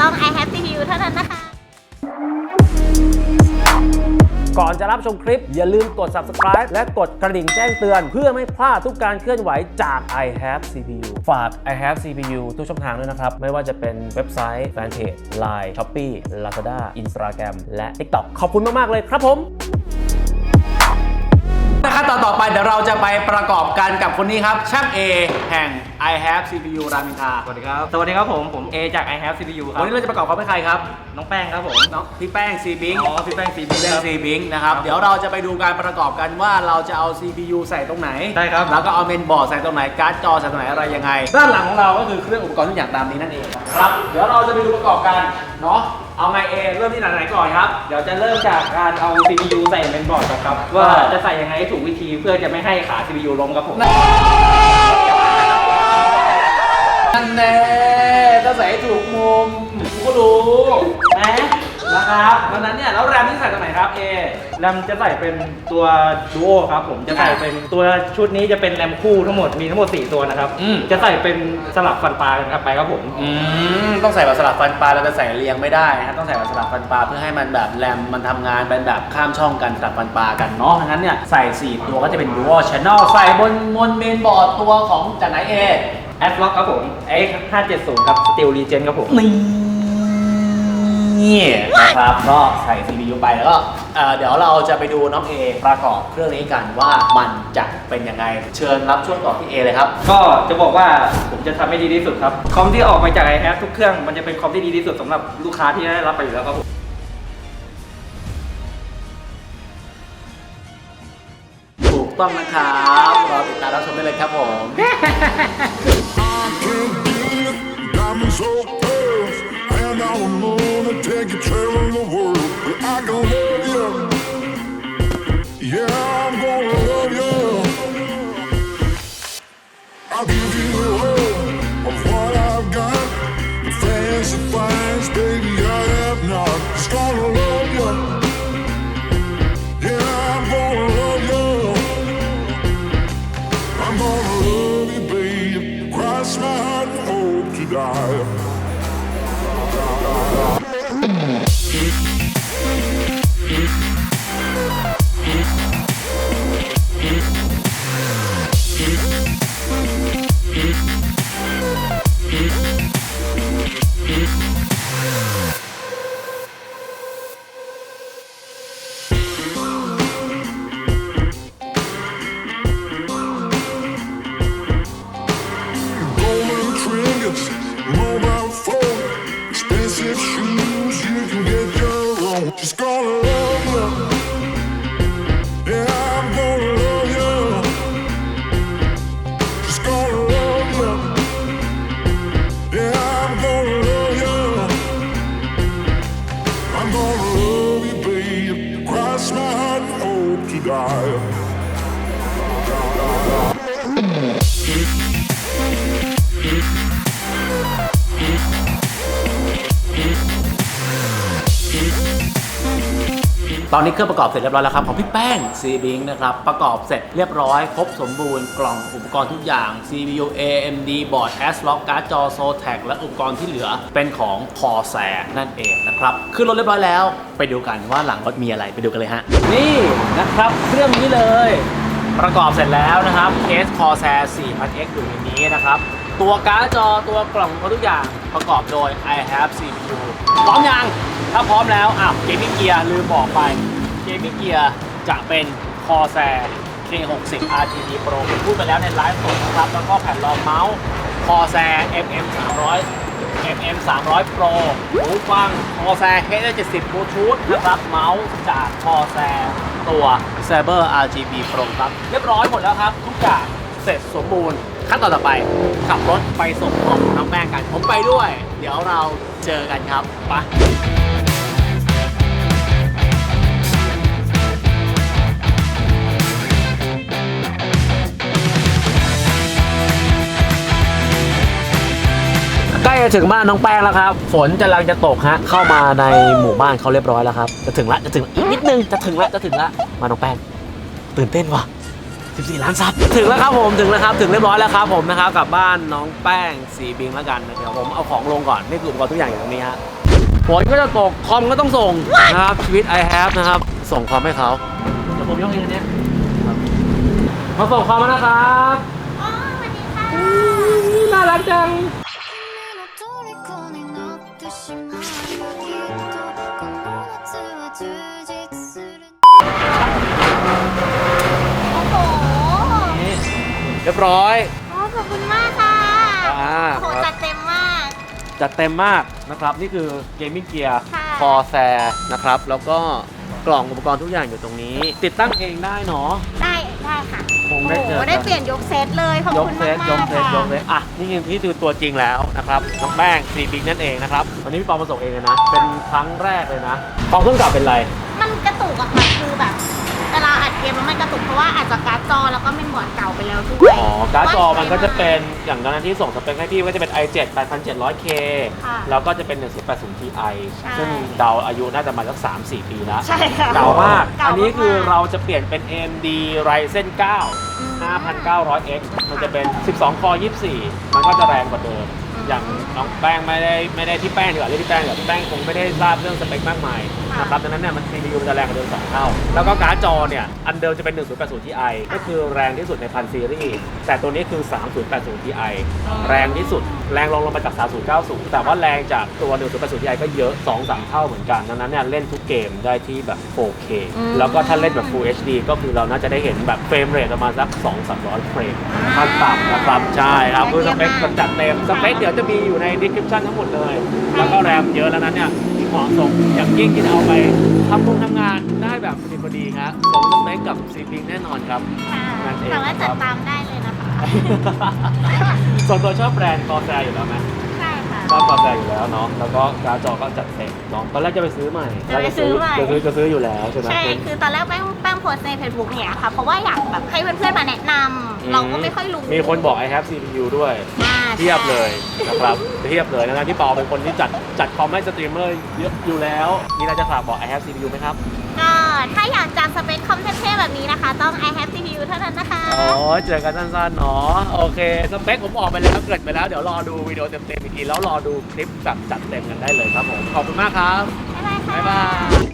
ต้อง i have CPU เท่านั้นนะคะ ก่อนจะรับชมคลิป อย่าลืมกด subscribe และกดกระดิ่งแจ้งเตือน เพื่อไม่พลาดทุกการเคลื่อนไหวจาก i have CPU ฝาก i have CPU ทุกช่องทางด้วยนะครับ ไม่ว่าจะเป็นเว็บไซต์ แฟนเพจ Line Shopee Lazada Instagram และ TikTok ขอบคุณมาก ๆ เลยครับผม นะครับตอนต่อไปเดี๋ยวเราจะไปประกอบกันกับคนนี้ครับ ช่าง A แห่ง I have CPU รามอินทราสวัสดีครับ สวัสดีครับผม ผมเอจาก i have CPU ครัวับนนี้เราจะประกอบเขาเป็นใครครับ น้องแป้งครับผมน้องพี่แป้งซีบิงอ๋อพี่แป้งซีบีพี่แป้งซีบิงนะครับ เดี๋ยวเราจะไปดูการประกอบกันว่าเราจะเอา CPU ใส่ตรงไหนได้ครับ แล้วก็เอาเมนบอร์ดใส่ตรงไหน การ์ดจอใส่ตรงไหนอะไรยังไง ด้านหลังของเราก็คือเครื่องอุปกรณ์ทุกอย่างตามนี้นั่นเองครับ เดี๋ยวเราจะไปดูประกอบกันเนาะ เอาไงเอเริ่มที่ไหนก่อนครับ เดี๋ยวจะเริ่มจากการเอา CPU ใส่เป็นบอร์ดก่อนครับ ว่าจะใส่ยังไงให้ถูกวิธีเพื่อจะไม่ให้ขา CPU ล้มครับผมนั่นแน่ถ้าใส่ให้ถูกมุมกูก็รู้นะ นะครับดังนั้นเนี่ยแล้วแรมที่ใส่ตรงไหนครับเอแรมจะใส่เป็นตัวดูโอครับผมจะใส่เป็นตัวชุดนี้จะเป็นแรมคู่ทั้งหมดมีทั้งหมด 4 ตัวนะครับอืม จะใส่เป็นสลับฟันปลากันครับไปครับผม อืมต้องใส่แบบสลับฟันปลาเราจะใส่เรียงไม่ได้นะครับต้องใส่แบบสลับฟันปลาเพื่อให้มันแบบแรมมันทำงานเป็นแบบข้ามช่องกันสลับฟันปลากันเนาะดังนั้นเนี่ยใส่ 4 ตัวก็จะเป็น dual channel ใส่บนบนเมนบอร์ดตัวของจากไหนเอแอดล็อกครับผม X570 ครับ Steel Regen ครับผม นี่ นะครับก็ใส่ CPU ไปแล้วก็เอ่อเดี๋ยวเราจะไปดูน้องเอประกอบเครื่องนี้กันว่ามันจะเป็นยังไงเชิญรับช่วงต่อที่เอเลยครับ ก็จะบอกว่าผมจะทำให้ดีที่สุดครับ คอมที่ออกมาจาก i have ทุกเครื่องมันจะเป็นคอมที่ดีที่สุดสำหรับลูกค้าที่ได้รับไปอยู่แล้วครับผมถูกต้องนะครับรอติดตามรับชมได้เลยครับผม Diamonds so pearl, and die. You ตอนนี้เครื่องประกอบเสร็จเรียบร้อยแล้วครับของพี่แป้งซีบิงนะครับประกอบเสร็จเรียบร้อยครบสมบูรณ์กล่องอุปกรณ์ทุกอย่าง CPU AMD บอร์ด ASRock การ์ดจอ Zotac และอุปกรณ์ที่เหลือเป็นของ Corsair นั่นเองนะครับขึ้นรถเรียบร้อยแล้ว ไปดูกันว่าหลังรถมีอะไรไปดูกันเลยฮะนี่นะครับเครื่องนี้เลย ประกอบเสร็จแล้วนะครับเคส Corsair 4000X อยู่ในนี้นะครับตัวการ์ดจอตัวกล่องทุกอย่างประกอบโดย i have CPU พร้อมยังาพร้อมแล้วอะเกมมิ่งเกียร์ลืมบอกไปเกมมิ่งเกียร์จะเป็น Corsair K60 RGB Pro พูดไปแล้วในไลฟ์สดนะครับ แล้วก็แผ่นรองเมาส์ Corsair MM 300 MM 300 Pro หูฟัง Corsair H70 Bluetooth นะครับ เมาส์จาก Corsair ตัว Saber RGB Pro ครับ เรียบร้อยหมดแล้วครับ ทุกอย่างเสร็จสมบูรณ์ ขั้นตอนต่อไป ขับรถไปส่งของน้องแป้งกัน ผมไปด้วย เดี๋ยวเราเจอกันครับไป ถึงบ้านน้องแป้งแล้วครับ ฝนจะกำลังจะตกฮะ เข้ามาในหมู่บ้านเขาเรียบร้อยแล้วครับ จะถึงละ จะถึงอีกนิดนึง จะถึงละ จะถึงละ มาน้องแป้ง ตื่นเต้นว่ะ14 ล้านซับ ถึงแล้วครับผม ถึงแล้วครับ ถึงเรียบร้อยแล้วครับผมนะครับ กลับบ้านน้องแป้งสีบิงแล้วกัน เดี๋ยวผมเอาของลงก่อน นี่คืออุปกรณ์ทุกอย่างอยู่ตรงนี้ฮะฝนก็จะตก คอมก็ต้องส่งนะครับ ชีวิต I have นะครับ ส่งคอมให้เขาเดี๋ยวผมยกเองอันเนี้ยครับมาส่งคอมแล้วนะครับอ๋อสวัสดีค่ะน่ารักจัง รียบร้อยอ๋อขอบคุณมากค่ะอ่าโอ้โหครับจัดเต็มมาก จัดเต็มมากนะครับ นี่คือเกมมิ่งเกียร์ค่ะ คอแซนะครับ แล้วก็กล่องอุปกรณ์ทุกอย่างอยู่ตรงนี้ ติดตั้งเองได้เนาะ ได้ได้ค่ะคโอ้งโหได้เจอกันได้เปลี่ยนยกเซตเลยขอบยกคุณเซมากตมากยกเซตค่ะยกเซตอะนี่คือนี่คือตัวจริงแล้วนะครับน้องแป้งซีบิ๊กนั่นเองนะครับวันนี้พี่ปอมาส่งเองเลยนะ เป็นครั้งแรกเลยนะปองเครื่องเก่าเป็นไร มันกระตุกอะค่ะคือแบบเวลาอัดเกมแล้วมันกระตุกเพราะว่าอาจจะการ์ด จอแล้วก็เป็นบอร์ดเก่าไปแล้วด้วยอ๋อ การ์ดจอมันก็จะเป็นอย่างตอนนั้นที่ส่งสเปคให้พี่ก็จะเป็น i7 8700K ค่ะแล้วก็จะเป็น 1080 Ti ใช่ซึ่งเดาอายุน่าจะมาสัก3-4 ปีแล้วใช่ค่ะเก่ามาก เก่ามาก อันนี้คือเราจะเปลี่ยนเป็น AMD Ryzen อืม9 5900X มันจะเป็น 12 คอ 24 มันก็จะแรงกว่าเดิม อืม อย่างน้องแป้งไม่ได้ไม่ได้ที่แป้งดีกว่าเรียกที่แป้งดีกว่าที่แป้งคงไม่ได้ทราบเรื่องสเปคมากมายค่ะ นะครับดังนั้นเนี่ยมัน CPU มันจะแรงกว่าเดิม2เท่า แล้วก็การ์ดจอเนี่ย อันเดิมจะเป็น 1080 Ti ก็คือแรงที่สุดในพันซีรีส์แต่ตัวนี้คือ 3080 Ti แรงที่สุด แรงลงลงมาจาก 3090 แต่ว่าแรงจากตัว 1080 Ti ก็เยอะ 2-3 เท่าเหมือนกัน ดังนั้นเนี่ยเล่นทุกเกมได้ที่แบบ 4K อืมแล้วก็ถ้าเล่นแบบ Full HD ก็คือเราน่าจะได้เห็นแบบเฟรมเรทประมาณสัก 2-300 เฟรมขั้นต่ำนะครับใช่ครับคือสเปคมันจัดเต็มสเปคเดี๋ยวจะมีอยู่ใน description ทั้งหมดเลย แล้วก็แรมเยอะแล้วนั้นเนี่ย เหมาะสมอย่างยิ่งที่จะเอาไปทำงทำงานได้แบบพอดีพอดีครับสมสเปคกับซีพิงแน่นอนครับค่ะนั่นเองแต่ว่าจัครัดบตามได้เลยนะคะ ส่วนตัวชอบแบรนด์กอแซอยู่แล้วไหม ใช่ค่ะชอบกอแซอยู่แล้วเนาะแล้วก็การ์ดจอก็จัดเต็มเนาะตอนแรกจะไปซื้อใหม่จะไปซื้อใหม่ จะซื้อจะซื้ออยู่แล้วใช่ไหม ใช่เป็นคือตอนแรกแป้งแป้งโพสต์ใน Facebook เนี่ยค่ะ เพราะว่าอยากแบบให้เพื่อนๆมาแนะนำเราก็ไม่ค่อยรู้มีคนบอก I have CPU ด้วยอ่าเทียบเลยนะครับเทียบเลยนะที่เปาเป็นคนที่จัดจัดคอมให้สตรีมเมอร์เยอะอยู่แล้ว มีอะไรจะฝากบอก I have CPU ไหมครับก็ ถ้าอยากจำสเปคคอมเท่ๆแบบนี้นะคะ ต้อง i have CPU เท่านั้นนะคะ อ๋อ เจอกันสั้นๆเนาะโอเค สเปคผมออกไปแล้วเกิดไปแล้ว เดี๋ยวรอดูวิดีโอเต็มๆอีกทีแล้วรอดูคลิปแบบจัดเต็มกันได้เลยครับผม ขอบคุณมากครับ บ๊ายบายค่ะ บ๊ายบาย